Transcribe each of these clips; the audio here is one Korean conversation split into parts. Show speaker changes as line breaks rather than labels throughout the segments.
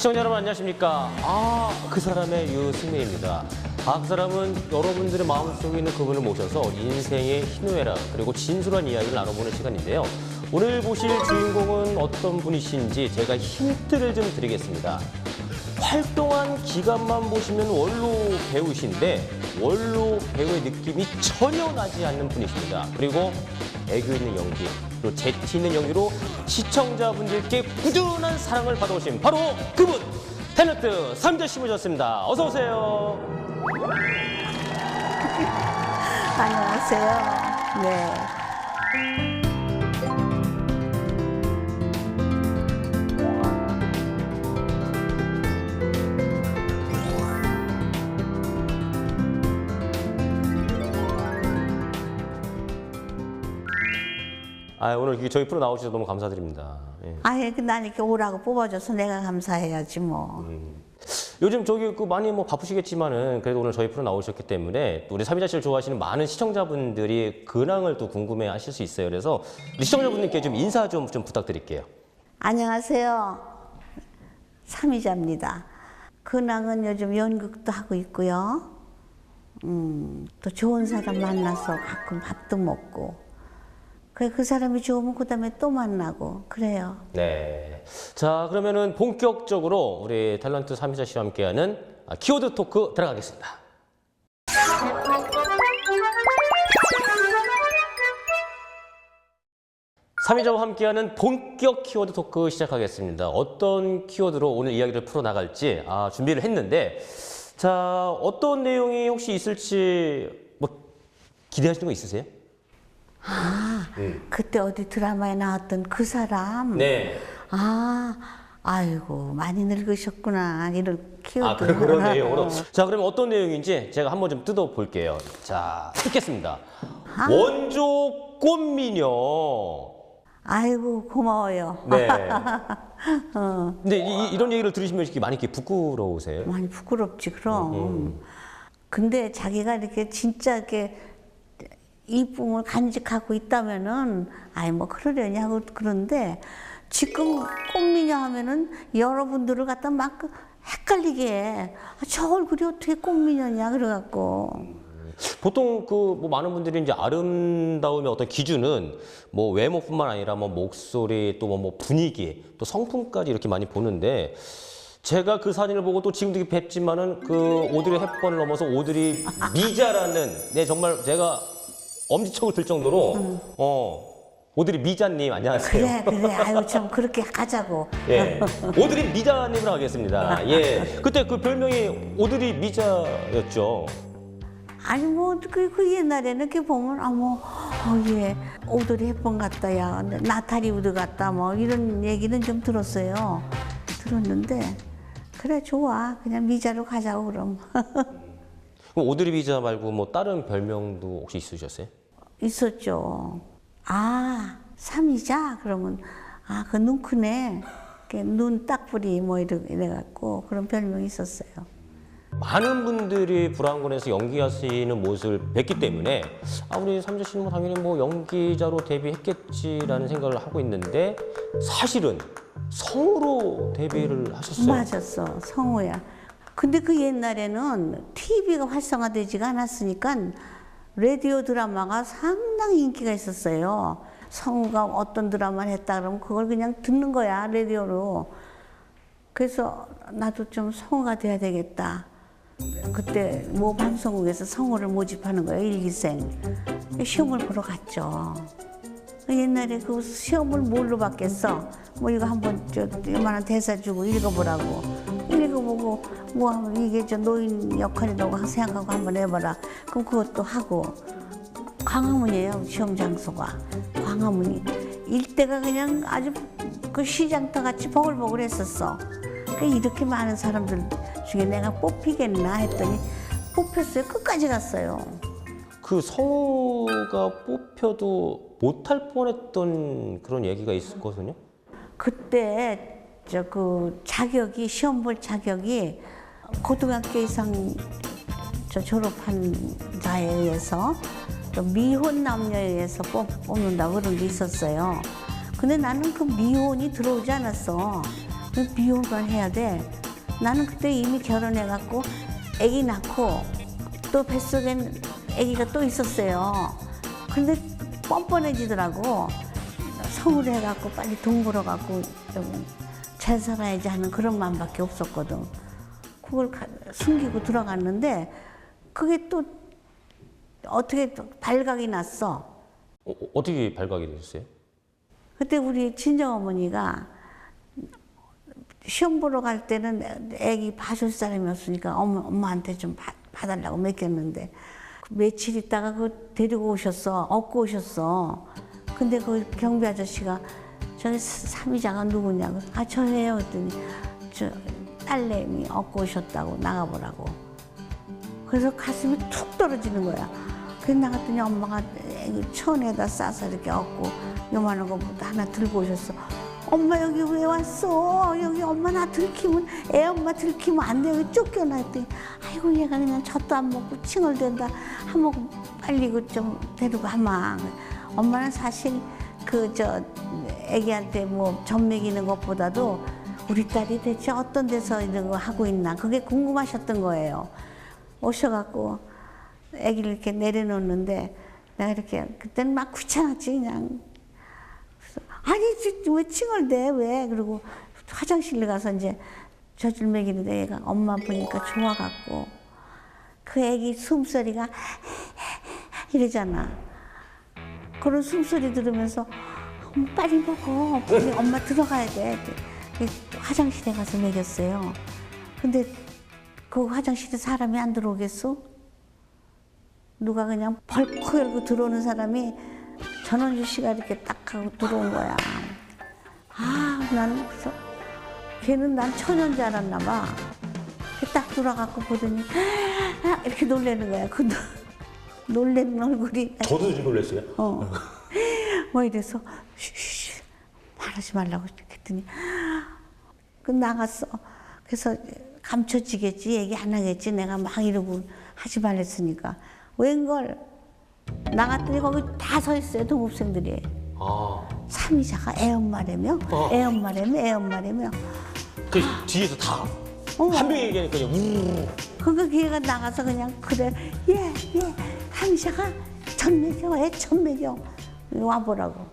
시청자 여러분 안녕하십니까? 아, 그 사람의 유승민입니다. 아, 그 사람은 여러분들의 마음속에 있는 그분을 모셔서 인생의 희노애락 그리고 진솔한 이야기를 나눠보는 시간인데요. 오늘 보실 주인공은 어떤 분이신지 제가 힌트를 좀 드리겠습니다. 활동한 기간만 보시면 원로 배우신데 원로 배우의 느낌이 전혀 나지 않는 분이십니다. 그리고 애교 있는 연기, 그리고 재치 있는 연기로 시청자분들께 꾸준한 사랑을 받아오신 바로 그분! 탤런트 삼자 씨 모셨습니다. 어서 오세요.
안녕하세요. 네.
아, 오늘 저희 프로 나오셔서 너무 감사드립니다. 예.
아예 난 이렇게 오라고 뽑아줘서 내가 감사해야지 뭐.
요즘 저기 그 많이 뭐 바쁘시겠지만은 그래도 오늘 저희 프로 나오셨기 때문에 또 우리 삼이자 씨를 좋아하시는 많은 시청자분들이 근황을 또 궁금해 하실 수 있어요. 그래서 우리 시청자분들께 좀 인사 좀, 좀 부탁드릴게요.
안녕하세요. 삼이자입니다. 근황은 요즘 연극도 하고 있고요. 음, 또 좋은 사람 만나서 가끔 밥도 먹고. 그래 그 사람이 좋으면 그 다음에 또 만나고 그래요.
네. 자, 그러면은 본격적으로 우리 탤런트 삼이자 씨와 함께하는 아, 키워드 토크 들어가겠습니다. 삼이자와 함께하는 본격 키워드 토크 시작하겠습니다. 어떤 키워드로 오늘 이야기를 풀어나갈지 아, 준비를 했는데, 자, 어떤 내용이 혹시 있을지 뭐 기대하시는 거 있으세요?
아, 그때 어디 드라마에 나왔던 그 사람.
네.
아, 아이고 많이 늙으셨구나 이런 키워드.
아, 그, 그런 내용으로. 자, 그러면 어떤 내용인지 제가 한번 좀 뜯어 볼게요. 자, 듣겠습니다. 원조 꽃미녀.
아이고 고마워요.
네. 근데 이, 런 얘기를 들으시면 이렇게 많이 이렇게 부끄러우세요?
많이 부끄럽지 그럼. 근데 자기가 이렇게 진짜 이렇게 이쁨을 간직하고 있다면은 아이 뭐 그러려냐고 그런데 지금 꽃미녀 하면은 여러분들을 갖다 막 헷갈리게 해. 아, 저 얼굴이 어떻게 꽃미녀냐 그래갖고.
보통 그 뭐 많은 분들이 이제 아름다움의 어떤 기준은 뭐 외모뿐만 아니라 뭐 목소리 또뭐 분위기 또 성품까지 이렇게 많이 보는데 제가 그 사진을 보고 또 지금도 뵙지만은 그 오드리 헵번을 넘어서 오드리 미자라는 네 정말 제가 엄지척을 들 정도로 어 오드리 미자님 안녕하세요.
그래 그래 아유 참 그렇게 가자고.
예, 오드리 미자님으로 하겠습니다. 예, 그때 그 별명이 오드리 미자였죠.
아니 뭐그 그 옛날에는 이렇게 보면 아뭐어예 오드리 헵번 같다 야 나타리 우드 같다 뭐 이런 얘기는 좀 들었어요 들었는데 그래 좋아 그냥 미자로 가자고 그럼
그럼 오드리 미자 말고 뭐 다른 별명도 혹시 있으셨어요?
있었죠. 아 삼이자? 그러면 아 그 눈 크네. 눈 딱부리 뭐 이래 이래갖고 그런 별명이 있었어요.
많은 분들이 불안군에서 연기하시는 모습을 뵀기 때문에 아 우리 삼자 씨는 뭐 당연히 뭐 연기자로 데뷔했겠지라는 생각을 하고 있는데 사실은 성우로 데뷔를 하셨어요.
맞았어. 성우야. 근데 그 옛날에는 TV가 활성화되지가 않았으니까 라디오 드라마가 상당히 인기가 있었어요. 성우가 어떤 드라마를 했다 그러면 그걸 그냥 듣는 거야 라디오로. 그래서 나도 좀 성우가 돼야 되겠다. 그때 모 방송국에서 성우를 모집하는 거예요 일기생. 시험을 보러 갔죠 옛날에 그 시험을 뭘로 받겠어? 뭐 이거 한번 저 이만한 대사 주고 읽어보라고 읽어보고 뭐 하면 이게 저 노인 역할이라고 생각하고 한번 해봐라. 그럼 그것도 하고 광화문이에요 시험 장소가 광화문이 일대가 그냥 아주 그 시장터 같이 버글버글 했었어. 그 이렇게 많은 사람들 중에 내가 뽑히겠나 했더니 뽑혔어요. 끝까지 갔어요.
그 성우가 뽑혀도 못할 뻔했던 그런 얘기가 있었거든요.
그때 저 그 자격이 시험 볼 자격이 고등학교 이상 저 졸업한 자에 의해서 또 미혼 남녀에 의해서 뽑, 뽑는다 그런 게 있었어요. 근데 나는 그 미혼이 들어오지 않았어. 미혼만 해야 돼. 나는 그때 이미 결혼해갖고 아기 낳고 또 뱃속엔 아기가 또 있었어요. 근데 뻔뻔해지더라고. 성을 해갖고 빨리 돈 벌어갖고 좀 잘 살아야지 하는 그런 마음밖에 없었거든. 그걸 가- 숨기고 들어갔는데 그게 또 어떻게 또 발각이 났어.
어, 어, 떻게 발각이 되셨어요?
그때 우리 친정어머니가 시험 보러 갈 때는 애기 봐줄 사람이 없으니까 엄마, 엄마한테 좀 봐, 봐달라고 맡겼는데 그 며칠 있다가 그 데리고 오셨어. 업고 오셨어. 근데 그 경비 아저씨가 저기 삼이자가 누구냐고. 아, 저예요. 그랬더니 저 딸내미 업고 오셨다고 나가보라고. 그래서 가슴이 툭 떨어지는 거야. 그래서 나갔더니 엄마가 천에다 싸서 이렇게 얻고 요만한 거 하나 들고 오셨어. 엄마 여기 왜 왔어? 여기 엄마 나 들키면 애 엄마 들키면 안 돼. 여기 쫓겨나 했더니 아이고 얘가 그냥 젖도 안 먹고 칭얼댄다. 한 모금 빨리 그좀 하마. 엄마는 사실 그 저 애기한테 뭐 젖 먹이는 것보다도 우리 딸이 대체 어떤 데서 이런 거 하고 있나 그게 궁금하셨던 거예요. 오셔갖고 아기를 이렇게 내려놓는데 내가 이렇게 그때는 막 귀찮았지 그냥 아니 지- 왜 칭얼대 왜? 그리고 화장실에 가서 이제 젖을 먹이는데 얘가 엄마 보니까 좋아갖고 그 아기 숨소리가 이러잖아. 그런 숨소리 들으면서 엄마 빨리 먹어. 빨리 엄마 들어가야 돼. 그 화장실에 가서 먹였어요. 근데 그 화장실에 사람이 안 들어오겠어? 누가 그냥 벌컥 열고 들어오는 사람이 전원주 씨가 이렇게 딱 하고 들어온 거야. 아, 나는 그래서 걔는 난 천연 줄 알았나 봐. 이렇게 딱 돌아가고 보더니 아, 이렇게 놀래는 거야. 그 노- 놀래는 얼굴이
저도 지금 놀랐어요.
어. 뭐 이래서 쉬쉬 말하지 말라고 했더니 그 나갔어. 그래서 감춰지겠지 얘기 안 하겠지 내가 막 이러고 하지 말랬으니까 웬걸 나갔더니 거기 다 서 있어요 동급생들이
아,
삼이자가 애엄마라며
어.
애엄마라며 애엄마라며
그 뒤에서 다.
어머.
한 명이 얘기하니까 그냥 우르르.
그거 걔가 나가서 그냥 그래 예예 삼이자가 천매겨 애 천매겨 와보라고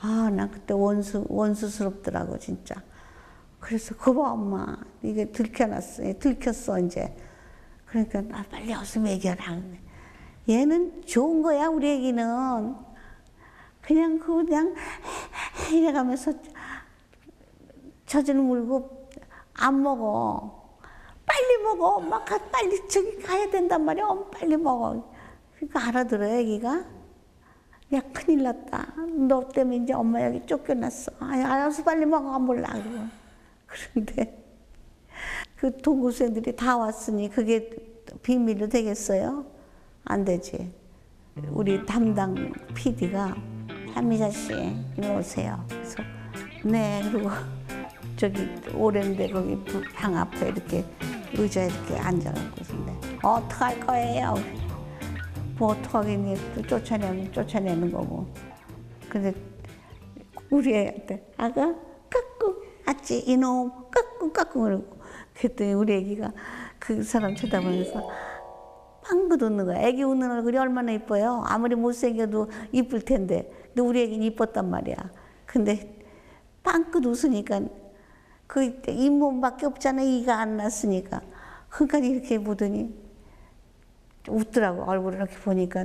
아 나 그때 원수 원수스럽더라고 진짜 그래서 거봐 엄마 이게 들켜놨어 얘 들켰어 이제 그러니까 아, 빨리 어서 먹여라 얘는 좋은 거야 우리 애기는 그냥 그 그냥 이래가면서 젖을 물고 안 먹어. 빨리 먹어. 엄마 가, 빨리 저기 가야 된단 말이야. 엄마 빨리 먹어. 그러니까 알아들어, 애기가. 야, 큰일 났다. 너 때문에 이제 엄마 여기 쫓겨났어. 아, 알아서 빨리 먹어. 몰라. 그러고. 그런데 그 동구생들이 다 왔으니 그게 비밀로 되겠어요? 안 되지. 우리 담당 PD가 한미자 씨 일로 오세요. 그래서 네 그리고 저기 오랜데 거기 부- 방 앞에 이렇게 의자에 이렇게 앉아갖고 있는데 어떡할 거예요? 뭐 어떡하겠니? 또 쫓아내면 쫓아내는 거고. 근데 우리 애한테 아가 까꿍 아찌 이놈 까꿍 까꿍 그러고 그랬더니 우리 애기가 그 사람 쳐다보면서 빵긋 웃는 거야. 애기 웃는 얼굴이 얼마나 이뻐요. 아무리 못생겨도 이쁠 텐데. 근데 우리 애기는 이뻤단 말이야. 근데 빵긋 웃으니까 그 잇몸밖에 없잖아. 이가 안 났으니까. 그러니까 이렇게 보더니 웃더라고. 얼굴을 이렇게 보니까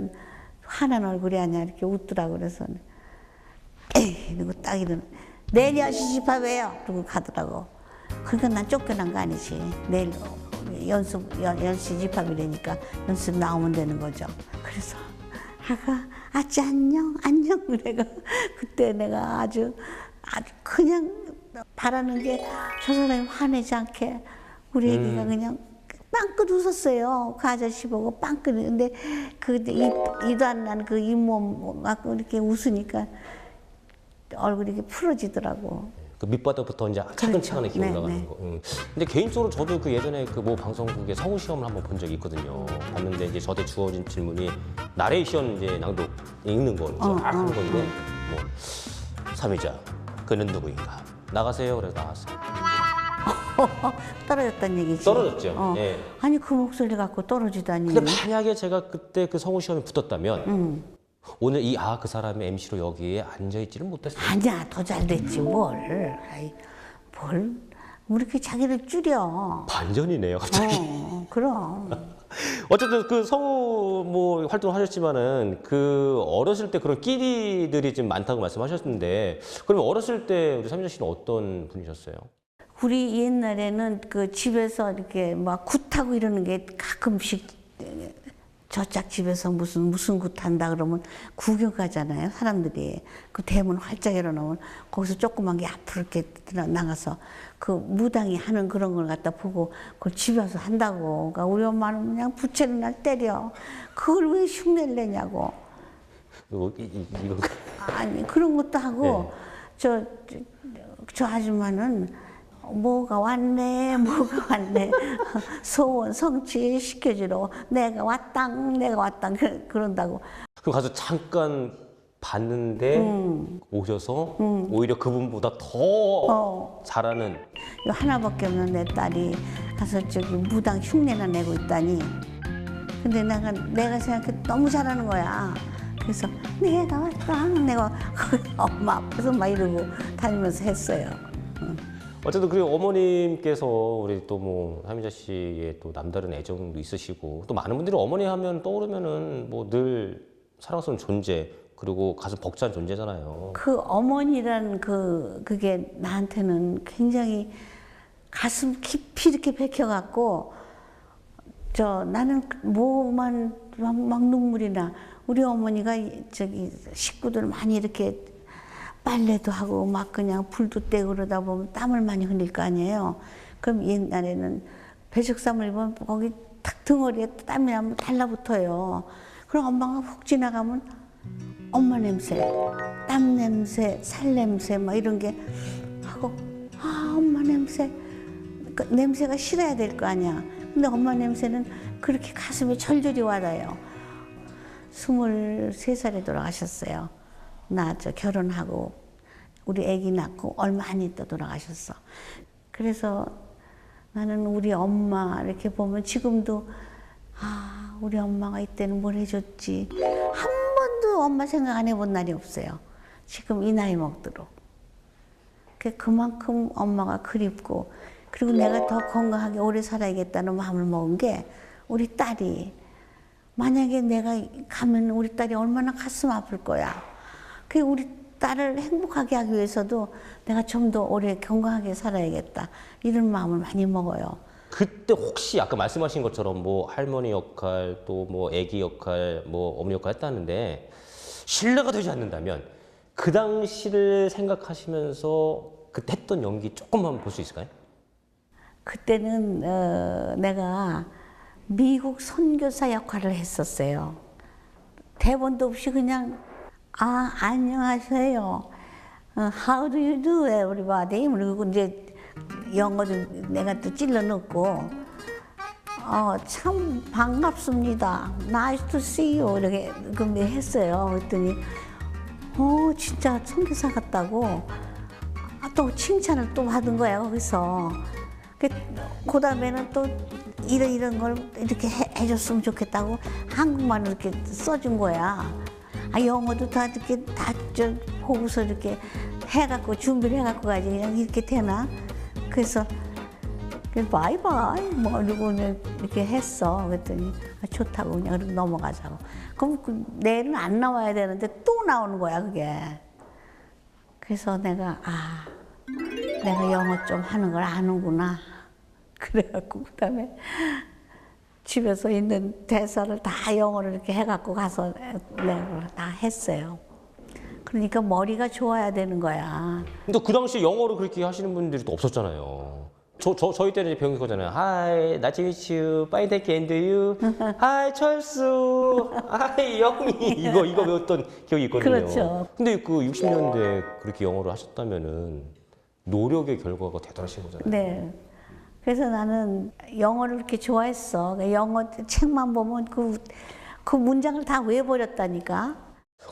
화난 얼굴이 아니야. 이렇게 웃더라고. 그래서 에이, 이러고 딱 이러는 내일 10시 집합해요. 그러고 가더라고. 그러니까 난 쫓겨난 거 아니지. 내일 연습, 연, 연시 집합이라니까 연습 나오면 되는 거죠. 그래서 아가, 아찌 안녕, 안녕. 내가 그때 내가 아주, 아주 그냥 바라는 게 저 사람이 화내지 않게 우리 애기가 그냥 빵긋 웃었어요. 그 아저씨 보고 빵긋. 근데 그 이, 이도 안 난 그 잇몸 갖고 이렇게 웃으니까 얼굴이 이렇게 풀어지더라고.
그 밑바닥부터 이제 차근차근 이렇게
네,
올라가는
네.
거. 음. 근데 개인적으로 저도 그 예전에 그모 방송국에 성우 시험을 한번 본 적이 있거든요. 봤는데 이제 저한테 주어진 질문이 나레이션 이제 낭독 읽는 거
어,
막 하는
어,
건데 뭐 삼이자 그는 누구인가? 나가세요. 그래서 나갔어요.
떨어졌다는 얘기지.
떨어졌죠.
어.
예.
아니 그 목소리 갖고 떨어지다니.
근데 만약에 제가 그때 그 성우 시험에 붙었다면
음.
오늘 이 아 그 사람의 MC로 여기에 앉아 있지는 못했어요.
아니야 더 잘 됐지 뭘. 아이, 뭘. 뭐 이렇게 자기를 줄여.
반전이네요, 갑자기.
어, 그럼.
어쨌든 그 성우 뭐 활동하셨지만은 그 어렸을 때 그런 끼리들이 좀 많다고 말씀하셨는데 그러면 어렸을 때 우리 삼자 씨는 어떤 분이셨어요?
우리 옛날에는 그 집에서 이렇게 막 굿하고 이러는 게 가끔씩 저짝 집에서 무슨 무슨 굿 한다 그러면 구경 가잖아요 사람들이. 그 대문 활짝 열어놓으면 거기서 조그만 게 앞으로 이렇게 나가서 그 무당이 하는 그런 걸 갖다 보고 그걸 집에 와서 한다고. 그러니까 우리 엄마는 그냥 부채를 날 때려. 그걸 왜 흉내를 내냐고.
이거, 이, 이,
아니 그런 것도 하고 저, 저, 저 아줌마는 뭐가 왔네 뭐가 왔네 소원 성취 시켜주러 내가 왔당 내가 왔당 그- 그런다고
그 가서 잠깐 봤는데
음.
오셔서 오히려 그분보다 더
어.
잘하는
요 하나밖에 없는 내 딸이 가서 저기 무당 흉내나 내고 있다니 근데 내가 내가 생각해 너무 잘하는 거야 그래서 내가 왔다 내가 엄마 앞에서 막 이러고 다니면서 했어요.
어쨌든 그리고 어머님께서 우리 또 뭐 하미자 씨의 또 남다른 애정도 있으시고 또 많은 분들이 어머니 하면 떠오르면은 뭐 늘 사랑스러운 존재 그리고 가슴 벅찬 존재잖아요.
그 어머니란 그 그게 나한테는 굉장히 가슴 깊이 이렇게 bek혀갖고 저 나는 뭐만 막, 막 눈물이 나 우리 어머니가 이- 저기 식구들 많이 이렇게 빨래도 하고 막 그냥 불도 떼고 그러다 보면 땀을 많이 흘릴 거 아니에요. 그럼 옛날에는 배식삼을 입으면 거기 탁 등어리에 땀이 나면 달라붙어요. 그럼 엄마가 훅 지나가면 엄마 냄새, 땀 냄새, 살 냄새 막 이런 게 하고 아 엄마 냄새 그 냄새가 싫어야 될 거 아니야. 근데 엄마 냄새는 그렇게 가슴에 절절히 와닿아요. 스물세 살에 돌아가셨어요. 나저 결혼하고 우리 아기 낳고 얼마 안 있다 돌아가셨어. 그래서 나는 우리 엄마 이렇게 보면 지금도 아 우리 엄마가 이때는 뭘 해줬지 한 번도 엄마 생각 안 해본 날이 없어요. 지금 이 나이 먹도록. 그 그만큼 엄마가 그립고 그리고 내가 더 건강하게 오래 살아야겠다는 마음을 먹은 게 우리 딸이 만약에 내가 가면 우리 딸이 얼마나 가슴 아플 거야. 그 우리 딸을 행복하게 하기 위해서도 내가 좀 더 오래 건강하게 살아야겠다. 이런 마음을 많이 먹어요.
그때 혹시 아까 말씀하신 것처럼 뭐 할머니 역할 또 뭐 아기 역할 뭐 어머니 역할 했다는데 신뢰가 되지 않는다면 그 당시를 생각하시면서 그때 했던 연기 조금만 볼 수 있을까요?
그때는 어, 내가 미국 선교사 역할을 했었어요. 대본도 없이 그냥 아 안녕하세요. 어, How do you do, everybody? 그리고 이제 영어도 내가 또 찔러 넣고 어, 참 반갑습니다. Nice to see you 이렇게 그렇게 했어요. 그랬더니 어 진짜 선교사 같다고 아, 또 칭찬을 또 받은 거야 거기서. 그, 그 다음에는 또 이런 이런 걸 이렇게 해, 해줬으면 좋겠다고 한국말로 이렇게 써준 거야. 아 영어도 다 이렇게 다저 보고서 이렇게 해갖고 준비를 해갖고 가지 그냥 이렇게 되나? 그래서 그 바이바이 뭐 이러고 이렇게 했어. 그랬더니 아, 좋다고 그냥 그렇게 넘어가자고. 그럼 그 내일은 안 나와야 되는데 또 나오는 거야 그게. 그래서 내가 아 내가 영어 좀 하는 걸 아는구나. 그래갖고 그다음에 집에서 있는 대사를 다 영어로 이렇게 해갖고 가서 내가 다 했어요. 그러니까 머리가 좋아야 되는 거야.
근데 그 당시에 영어로 그렇게 하시는 분들이 또 없었잖아요. 저, 저, 저희 때는 배운 거잖아요. Hi, nice to meet you. Fine, thank you. And you? Hi, 철수. Hi, 영희. 이거, 이거 배웠던 기억이 있거든요.
그렇죠.
근데 그 60년대 그렇게 영어를 하셨다면은 노력의 결과가 대단하신 거잖아요.
네. 그래서 나는 영어를 그렇게 좋아했어. 그 영어 책만 보면 그, 그 문장을 다 외워버렸다니까.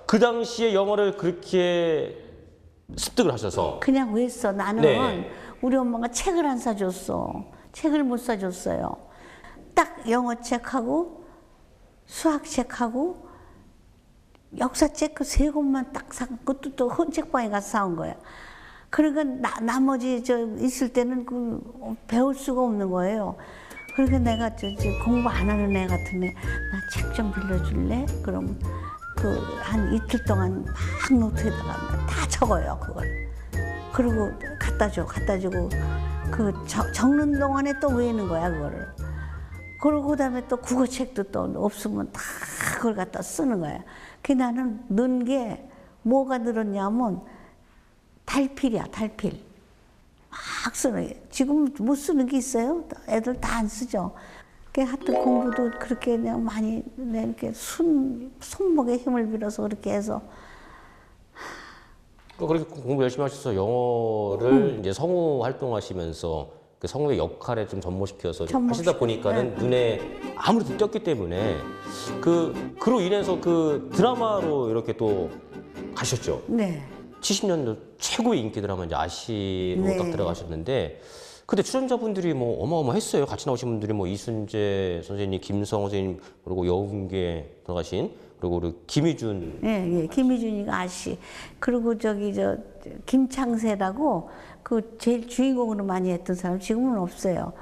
그 당시에 영어를 그렇게 습득을 하셔서
그냥 왜 써? 나는
네.
우리 엄마가 책을 안 사줬어. 책을 못 사줬어요. 딱 영어 책하고 수학 책하고 역사 책 그 세 권만 딱 사, 그것도 또 헌책방에 가서 사온 거야. 그러니까 나, 나머지 저 있을 때는 그 배울 수가 없는 거예요. 그러니까 내가 저, 저 공부 안 하는 애 같은 애, 나 책 좀 빌려줄래? 그러면 그한 이틀 동안 막 노트에다가 다 적어요 그걸. 그리고 갖다 줘, 갖다 주고 그 적, 적는 동안에 또 외우는 거야 그거를. 그러고 그다음에 또 국어책도 또 없으면 다 그걸 갖다 쓰는 거야. 그 나는 는 게 뭐가 늘었냐면 달필이야 달필. 막 쓰는 게. 지금 못 쓰는 게 있어요? 애들 다 안 쓰죠. 그 하여튼 공부도 그렇게 그냥 많이 내 이렇게 손 손목에 힘을 빌어서 그렇게 해서
그 그렇게 공부 열심히 하셔서 영어를 이제 성우 활동하시면서 그 성우의 역할에 좀좀
접목시-
하시다 보니까는 눈에 아무래도 띄었기 때문에 그 그로 인해서 그 드라마로 이렇게 또 가셨죠.
네.
70년도 최고의 인기 드라마 이제 아시로
네.
딱 들어가셨는데 그때 출연자분들이 뭐 어마어마했어요. 같이 나오신 분들이 뭐 이순재 선생님, 김성 선생님 그리고 여운계 들어가신 그리고 우리 김희준
예, 예. 김희준이가 아씨. 그리고 저기 저 김창세라고 그 제일 주인공으로 많이 했던 사람 지금은 없어요.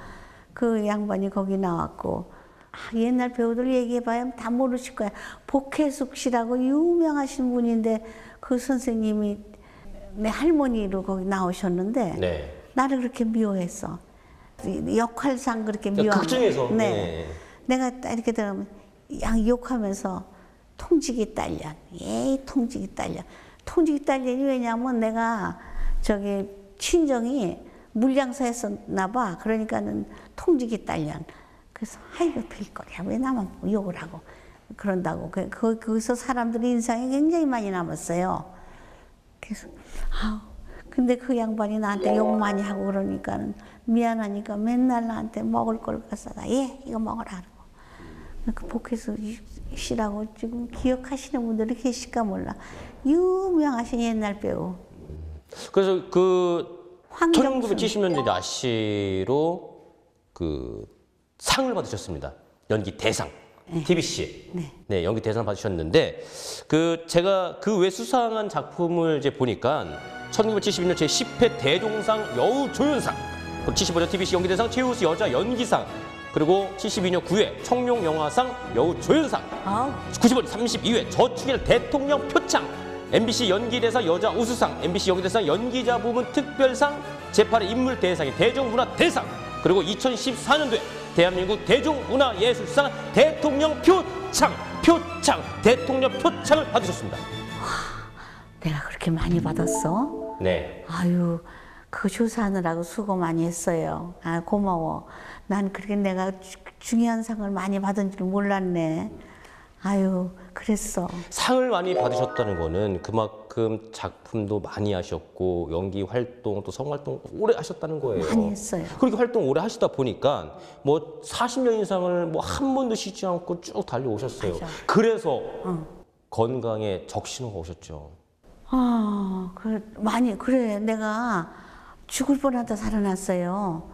그 양반이 거기 나왔고 아, 옛날 배우들 얘기해봐야 다 모르실 거야. 복혜숙 씨라고 유명하신 분인데 그 선생님이 내 할머니로 거기 나오셨는데
네.
나를 그렇게 미워했어. 이 역할상 그렇게
그러니까
미워.
극 중에서,
네.
네.
내가 딱 이렇게 들어가면 양 욕하면서 통지기 딸년, 예이 통지기 딸년. 통지기 딸년이 왜냐면 내가 저기 친정이 물량사였었나 봐. 그러니까는 통지기 딸년. 그래서 아이고 별거리야 왜 나만 욕을 하고 그런다고. 그, 그, 거기서 사람들의 인상이 굉장히 많이 남았어요. 그래서 아우 근데 그 양반이 나한테 욕 많이 하고 그러니까는 미안하니까 맨날 나한테 먹을 걸 갖다가 예 이거 먹어라 그러고 그 복해서 씨라고 지금 기억하시는 분들이 계실까 몰라 유명하신 옛날 배우
그래서 그
황정순.
1970년대 아시로 그 상을 받으셨습니다. 연기 대상. TBC.
네.
연기 대상 받으셨는데 그 제가 그 외 수상한 작품을 이제 보니까 1972년 제 10회 대종상 여우 조연상, 그리고 75년 TBC 연기 대상 최우수 여자 연기상, 그리고 72년 9회 청룡 영화상 여우 조연상,
아우
95년 32회 저축일 대통령 표창 MBC 연기대상 여자 우수상 MBC 연기대상 연기자 부문 특별상 제8회 인물 대상의 대중문화 대상 그리고 2014년도에 대한민국 대중문화예술상 대통령 표창 표창 대통령 표창을 받으셨습니다.
내가 그렇게 많이 받았어?
네.
아유, 그 조사하느라고 수고 많이 했어요. 아, 고마워. 난 그렇게 내가 주- 중요한 상을 많이 받은 줄 몰랐네. 아유, 그랬어.
상을 많이 받으셨다는 거는 그만 큼 작품도 많이 하셨고 연기 활동 또 성활동 오래 하셨다는 거예요.
많이 했어요.
그렇게 활동 오래 하시다 보니까 뭐 40년 이상을 뭐 한 번도 쉬지 않고 쭉 달려오셨어요.
맞아.
그래서 건강에 적신호가 오셨죠.
아, 그래, 많이, 그래. 내가 죽을 뻔하다 살아났어요.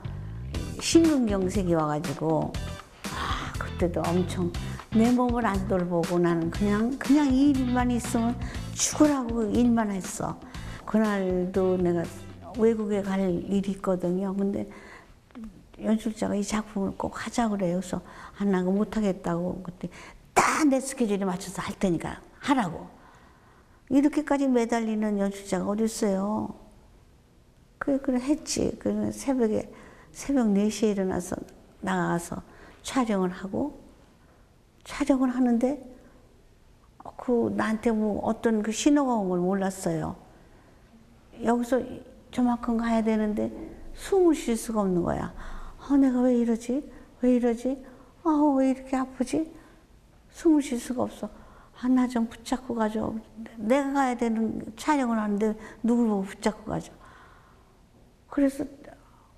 심근경색이 와가지고. 아, 그때도 엄청 내 몸을 안 돌보고 나는 그냥, 그냥 이 일만 있으면 죽으라고 일만 했어. 그날도 내가 외국에 갈 일이 있거든요. 근데 연출자가 이 작품을 꼭 하자 그래요. 그래서 안 나고 못하겠다고 그때 딱 내 스케줄에 맞춰서 할 테니까 하라고. 이렇게까지 매달리는 연출자가 어디 있어요? 그래 그래 했지. 그래 새벽에 새벽 4시에 일어나서 나가서 촬영을 하고 촬영을 하는데 그 나한테 뭐 어떤 그 신호가 온 걸 몰랐어요. 여기서 저만큼 가야 되는데 숨을 쉴 수가 없는 거야. 아, 내가 왜 이러지? 왜 이러지? 아, 왜 이렇게 아프지? 숨을 쉴 수가 없어. 아, 나 좀 붙잡고 가죠. 내가 가야 되는 촬영을 하는데 누굴 보고 붙잡고 가죠. 그래서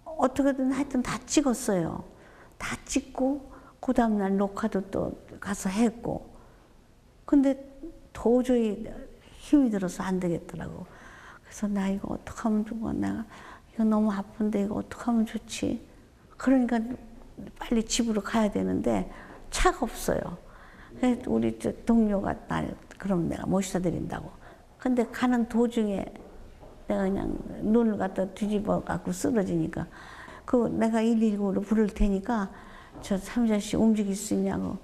어떻게든 하여튼 다 찍었어요. 다 찍고, 그 다음날 녹화도 또 가서 했고. 근데 도저히 힘이 들어서 안 되겠더라고. 그래서 나 이거 어떡하면 좋아. 내가 이거 너무 아픈데 이거 어떡하면 좋지. 그러니까 빨리 집으로 가야 되는데 차가 없어요. 우리 저 동료가 날 그럼 내가 모셔다 드린다고. 근데 가는 도중에 내가 그냥 눈을 갖다 뒤집어 갖고 쓰러지니까 그 내가 119로 부를 테니까 저 삼자 씨 움직일 수 있냐고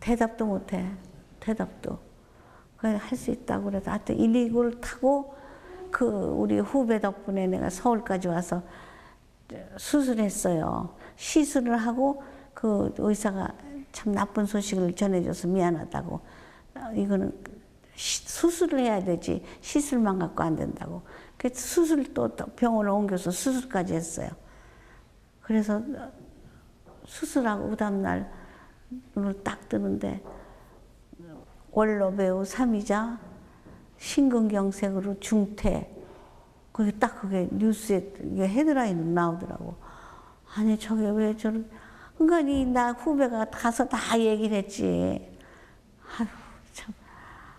대답도 못해. 대답도. 할 수 있다고 그래서 하여튼 119를 타고 그 우리 후배 덕분에 내가 서울까지 와서 수술했어요. 시술을 하고 그 의사가 참 나쁜 소식을 전해줘서 미안하다고. 어, 이거는 시- 수술을 해야 되지. 시술만 갖고 안 된다고. 그래서 수술 또 병원을 옮겨서 수술까지 했어요. 그래서 수술하고 그 다음날 눈을 딱 뜨는데 원로 배우 삼이자 심근경색으로 중퇴 그게 딱 그게 뉴스에 이게 헤드라인 나오더라고. 아니 저게 왜 저런 그러니까 이 나 후배가 가서 다 얘기를 했지. 아휴 참.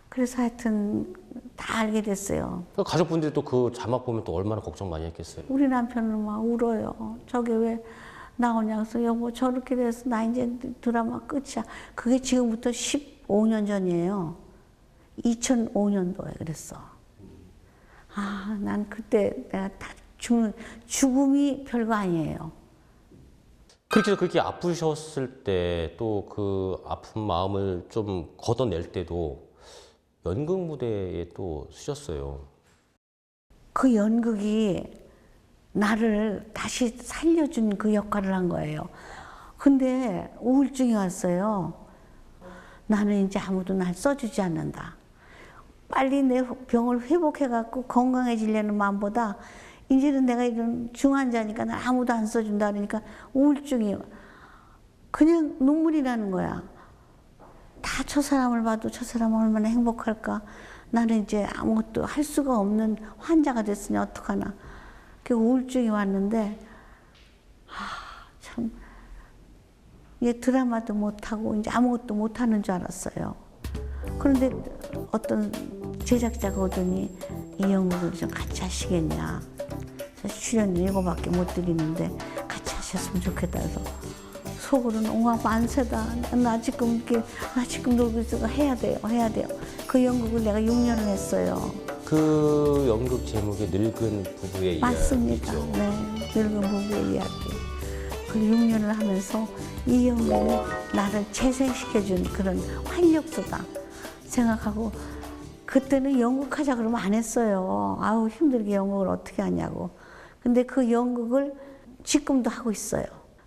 그래서 하여튼 다 알게 됐어요.
그 가족분들이 또 그 자막 보면 또 얼마나 걱정 많이 했겠어요.
우리 남편은 막 울어요. 저게 왜 나오냐고 해서 여보 저렇게 돼서 나 이제 드라마 끝이야. 그게 지금부터 15년 전이에요. 2005년도에 그랬어. 아, 난 그때 내가 다 죽는, 죽음이 별거 아니에요.
그렇게 그렇게 아프셨을 때 또 그 아픈 마음을 좀 걷어낼 때도 연극 무대에 또 쓰셨어요.
그 연극이 나를 다시 살려준 그 역할을 한 거예요. 근데 우울증이 왔어요. 나는 이제 아무도 날 써주지 않는다. 빨리 내 병을 회복해갖고 건강해지려는 마음보다 이제는 내가 이런 중환자니까 날 아무도 안 써준다 그러니까 우울증이 그냥 눈물이 나는 거야. 다 저 사람을 봐도 저 사람은 얼마나 행복할까. 나는 이제 아무것도 할 수가 없는 환자가 됐으니 어떡하나. 그 우울증이 왔는데, 아, 참, 이제 드라마도 못하고 이제 아무것도 못하는 줄 알았어요. 그런데 어떤 제작자가 오더니 이 연극을 좀 같이 하시겠냐. 그래서 출연 일곱밖에 못 드리는데 같이 하셨으면 좋겠다 해서 속으로는 와 만세다. 나 지금 이렇게 나 지금 놀고 있어 해야 돼요, 해야 돼요. 그 연극을 내가 6년을 했어요.
그 연극 제목이 늙은 부부의
맞습니다.
이야기죠.
네, 늙은 부부의 이야기. 그 6년을 하면서 이 연극이 나를 재생시켜준 그런 활력소다 생각하고 그때는 연극 하자 그러면 안 했어요. 아우 힘들게 연극을 어떻게 하냐고. 근데 그 연극을 지금도 하고 있어요.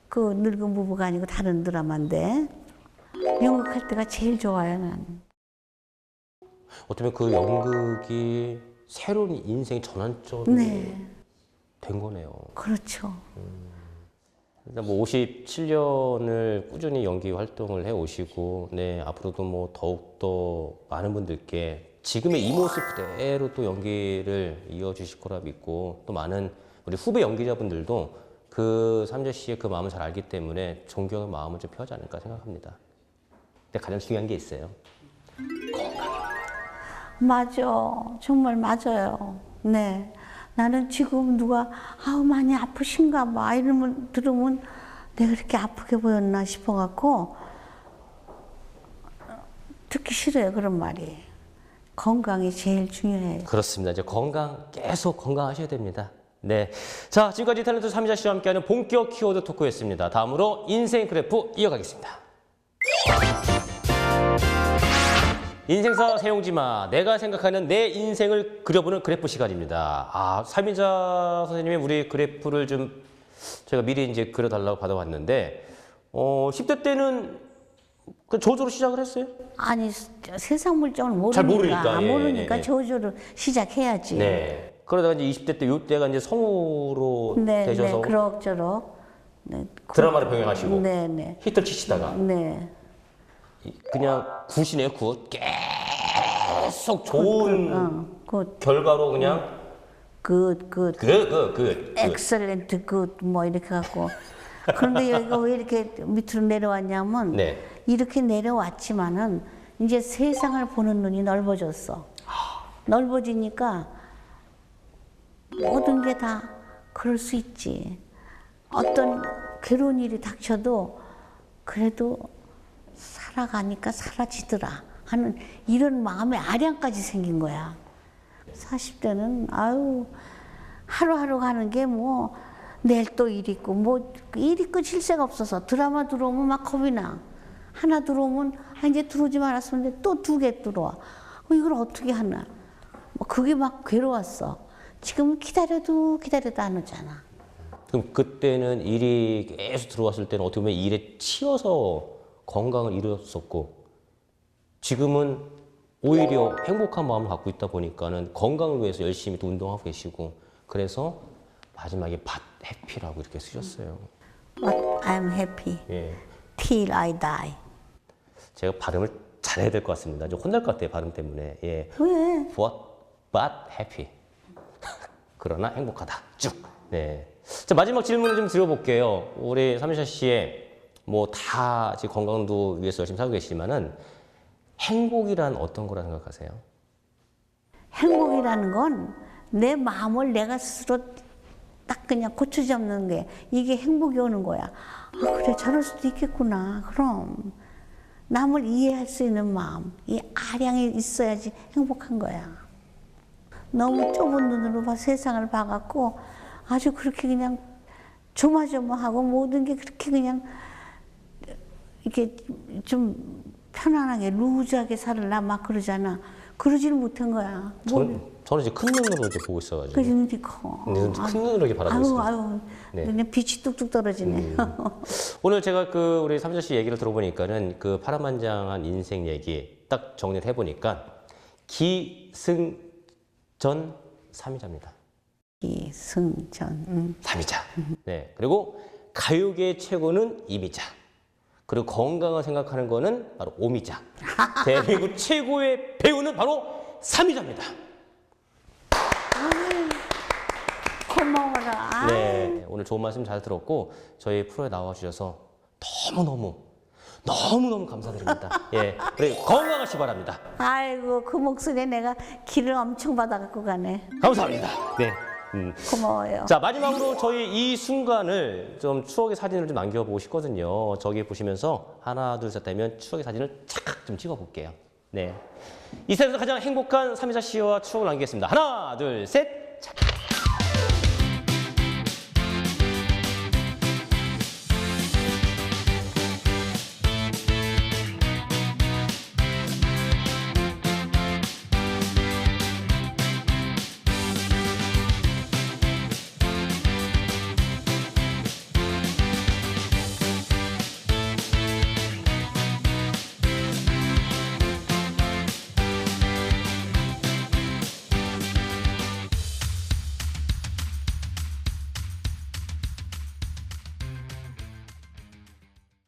그 늙은 부부가 아니고 다른 드라마인데 연극할 때가 제일 좋아요 난.
어쩌면 그 연극이 새로운 인생 전환점이
네,
된 거네요.
그렇죠.
일단 뭐 57년을 꾸준히 연기 활동을 해 오시고, 네 앞으로도 뭐 더욱 더 많은 분들께 지금의 이 모습 그대로 또 연기를 이어주실 거라 믿고 또 많은 우리 후배 연기자분들도 그 삼재 씨의 그 마음을 잘 알기 때문에 존경의 마음을 좀 표하지 않을까 생각합니다. 근데 가장 중요한 게 있어요.
맞아. 정말 맞아요. 네. 나는 지금 누가 아우 많이 아프신가 봐 이러면 들으면 내가 그렇게 아프게 보였나 싶어갖고 듣기 싫어요 그런 말이. 건강이 제일 중요해요.
그렇습니다. 이제 건강 계속 건강하셔야 됩니다. 네. 자, 지금까지 탤런트 삼자 씨와 함께하는 본격 키워드 토크였습니다. 다음으로 인생 그래프 이어가겠습니다. 인생사 세용지마. 내가 생각하는 내 인생을 그려보는 그래프 시간입니다. 아, 삼인자 선생님의 우리 그래프를 좀 제가 미리 이제 그려달라고 받아왔는데, 어, 10대 때는 그 저조로 시작을 했어요?
아니 세상 물정을 모르니까
잘 모르니까, 예,
모르니까
예, 예.
저조를 시작해야지.
네. 그러다가 이제 20대 때, 요때가 이제 성우로
네,
되셔서
네, 그럭저럭. 네,
드라마를 병행하시고
네, 네,
히트를 치시다가
네.
이- 그냥 굿이네요 굿 계속 좋은
어, 굿,
결과로 그냥
굿, 굿.
그그그
엑셀렌트 굿 뭐 이렇게 갖고 그런데 여기가 왜 이렇게 밑으로 내려왔냐면
네.
이렇게 내려왔지만은 이제 세상을 보는 눈이 넓어졌어. 넓어지니까 모든 게 다 그럴 수 있지. 어떤 괴로운 일이 닥쳐도 그래도 살아가니까 사라지더라 하는 이런 마음의 아량까지 생긴 거야. 40대는 아유 하루하루 가는 게 뭐 내일 또 일 있고 뭐 일이 끝일 새가 없어서 드라마 들어오면 막 겁이 나. 하나 들어오면 아 이제 들어오지 말았으면 또 두 개 들어와. 어, 이걸 어떻게 하나. 뭐 그게 막 괴로웠어. 지금은 기다려도 기다려도 안 오잖아.
그럼 그때는 일이 계속 들어왔을 때는 어떻게 보면 일에 치여서 건강을 잃었었고 지금은 오히려 행복한 마음을 갖고 있다 보니까는 건강을 위해서 열심히 또 운동하고 계시고 그래서 마지막에 밭 해피라고 이렇게 쓰셨어요.
But I'm happy
예.
till I die.
제가 발음을 잘해야 될 것 같습니다. 좀 혼날 것 같아요, 발음 때문에. 예.
왜?
What but happy. 그러나 행복하다. 쭉. 네. 자, 마지막 질문을 좀 드려볼게요. 우리 삼미샤 씨의 뭐 다 지금 건강도 위해서 열심히 살고 계시지만은 행복이란 어떤 거라 생각하세요?
행복이라는 건 내 마음을 내가 스스로 딱 그냥 고쳐잡는 게 이게 행복이 오는 거야. 아, 그래 저럴 수도 있겠구나. 그럼 남을 이해할 수 있는 마음, 이 아량이 있어야지 행복한 거야. 너무 좁은 눈으로 봐 세상을 봐갖고 아주 그렇게 그냥 조마조마하고 모든 게 그렇게 그냥 이렇게 좀 편안하게 루즈하게 살을라 막 그러잖아. 그러지는 못한 거야. 뭐
저는, 저는 이제 큰 눈으로 이제 보고 있어가지고.
그 눈이 커.
네, 눈이 큰 눈으로 이렇게 바라보고 있습니다.
아유
네.
눈에 빛이 뚝뚝 떨어지네.
오늘 제가 그 우리 삼자 씨 얘기를 들어보니까는 그 파란만장한 인생 얘기 딱 정리를 해보니까 기승전 삼이자입니다.
이승전. 음.
삼이자. 네. 그리고 가요계의 최고는 이미자. 그리고 건강을 생각하는 거는 바로 오미자. 대한민국 최고의 배우는 바로 삼이자입니다.
고마워라.
네. 오늘 좋은 말씀 잘 들었고 저희 프로에 나와주셔서 너무너무 너무너무 감사드립니다. 예. 그리고 건강하시 바랍니다.
아이고 그 목소리에 내가 기를 엄청 받아갖고 가네.
감사합니다. 네. 음.
고마워요.
자 마지막으로 저희 이 순간을 좀 추억의 사진을 좀 남겨보고 싶거든요. 저기 보시면서 하나 둘셋 하면 추억의 사진을 착좀 찍어볼게요. 네. 이 세상에서 가장 행복한 삼이자 씨와 추억을 남기겠습니다. 하나 둘 셋.